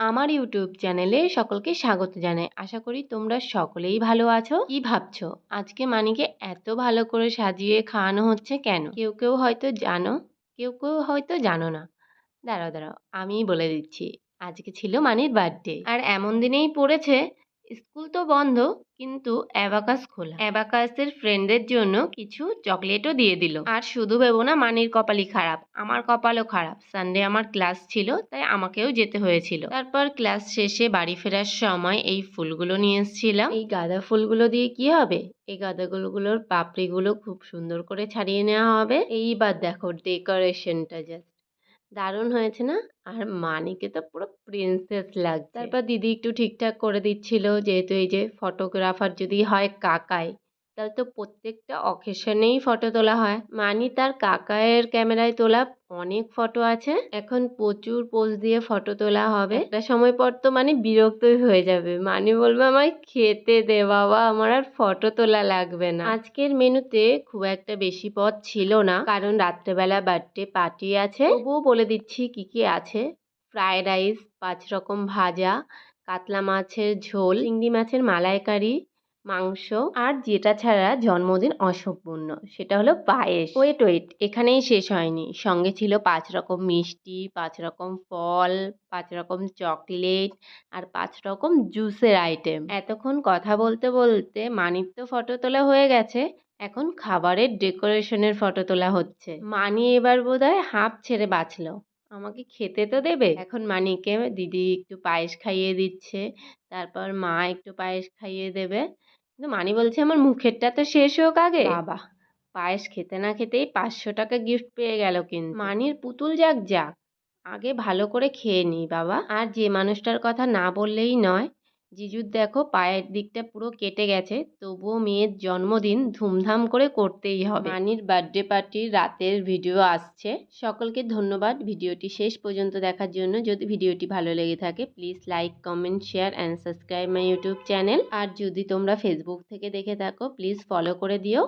আমার ইউটিউব চ্যানেলে সকলকে স্বাগত জানাই। আশা করি তোমরা সকলেই ভালো আছো। কি ভাবছ? আজকে মানিকে এত ভালো করে সাজিয়ে খাওয়ানো হচ্ছে কেন? কেউ কেউ হয়তো জানো, কেউ কেউ হয়তো জানো না। দাঁড়াও দাঁড়াও আমি বলে দিচ্ছি। আজকে ছিল মানির বার্থডে আর এমন দিনেই পড়েছে স্কুল তো বন্ধ, কিন্তু অ্যাবাকাস খোলা। অ্যাবাকাসের ফ্রেন্ডদের জন্য কিছু চকলেটও দিয়ে দিল। আর শুধু ভেবো না, মানির কপালই খারাপ, আমার কপালও খারাপ। সানডে আমার ক্লাস ছিল, তাই আমাকেও যেতে হয়েছিল। তারপর ক্লাস শেষে বাড়ি ফেরার সময় এই ফুলগুলো নিয়ে এসেছিলাম। এই গাঁদা ফুলগুলো দিয়ে কি হবে? এই গাঁদাগুলোর পাপড়িগুলো খুব সুন্দর করে ছাড়িয়ে নেওয়া হবে। এইবার দেখো ডেকোরেশনটা জাস্ট দারুণ হয়েছে না? আর মানিকে তো পুরো প্রিন্সেস লাগছে। তারপর দিদি একটু ঠিকঠাক করে দিচ্ছিল, যেহেতু এই যে ফটোগ্রাফার যদি হয় কাকাই, তাহলে তো প্রত্যেকটা অকেশনেই ফটো তোলা হয়। মানি তার কাকায়ের ক্যামেরায় তোলা অনেক ফটো আছে। এখন প্রচুর পোজ দিয়ে ফটো তোলা হবে। একটা সময় পর তো মানে বিরক্তই হয়ে যাবে। মানে বলবে আমায় খেতে দে বাবা আমার আর ফটো তোলা লাগবে না। আজকের মেনুতে খুব একটা বেশি পদ ছিল না কারণ রাত্রেবেলা বার্থডে পার্টি আছে। তবুও বলে দিচ্ছি কি কি আছে। ফ্রায়েড রাইস পাঁচ রকম ভাজা কাতলা মাছের ঝোল চিংড়ি মাছের মালাইকারি মাংস আর যেটা ছাড়া জন্মদিন অসম্পূর্ণ, সেটা হলো পায়েস। ওয়েট ওয়েট এখানেই শেষ হয়নি। সঙ্গে ছিল পাঁচ রকম মিষ্টি, পাঁচ রকম ফল, পাঁচ রকম চকলেট আর পাঁচ রকম জুসের আইটেম। এতক্ষণ কথা বলতে বলতে মানির তো ফটো তোলা হয়ে গেছে। এখন খাবারের ডেকোরেশনের ফটো তোলা হচ্ছে। মানি এবার বোধহয় হাঁপ ছেড়ে বাঁচলো। আমাকে খেতে তো দেবে। এখন মানিকে দিদি একটু পায়েস খাইয়ে দিচ্ছে তারপর মা একটু পায়েস খাইয়ে দেবে। কিন্তু মানি বলছে আমার মুখেরটা তো শেষ হোক আগে। বাবা। পায়েস খেতে না খেতেই পাঁচশো টাকা গিফট পেয়ে গেল কিন্তু। মানির পুতুল যাক যাক। আগে ভালো করে খেয়ে নিই বাবা। আর যে মানুষটার কথা না বললেই নয় জিজুর দেখো পায়ের দিকটা পুরো কেটে গেছে, তবুও মেয়ের জন্মদিন ধুমধাম করে করতেই হবে। মানির বার্থডে পার্টির রাতের ভিডিও আসছে। সকলকে ধন্যবাদ। ভিডিওটি শেষ পর্যন্ত দেখার জন্য যদি ভিডিওটি ভালো লেগে থাকে please like comment share and subscribe my YouTube channel আর যদি তোমরা ফেসবুক থেকে দেখে থাকো প্লিজ ফলো করে দিও।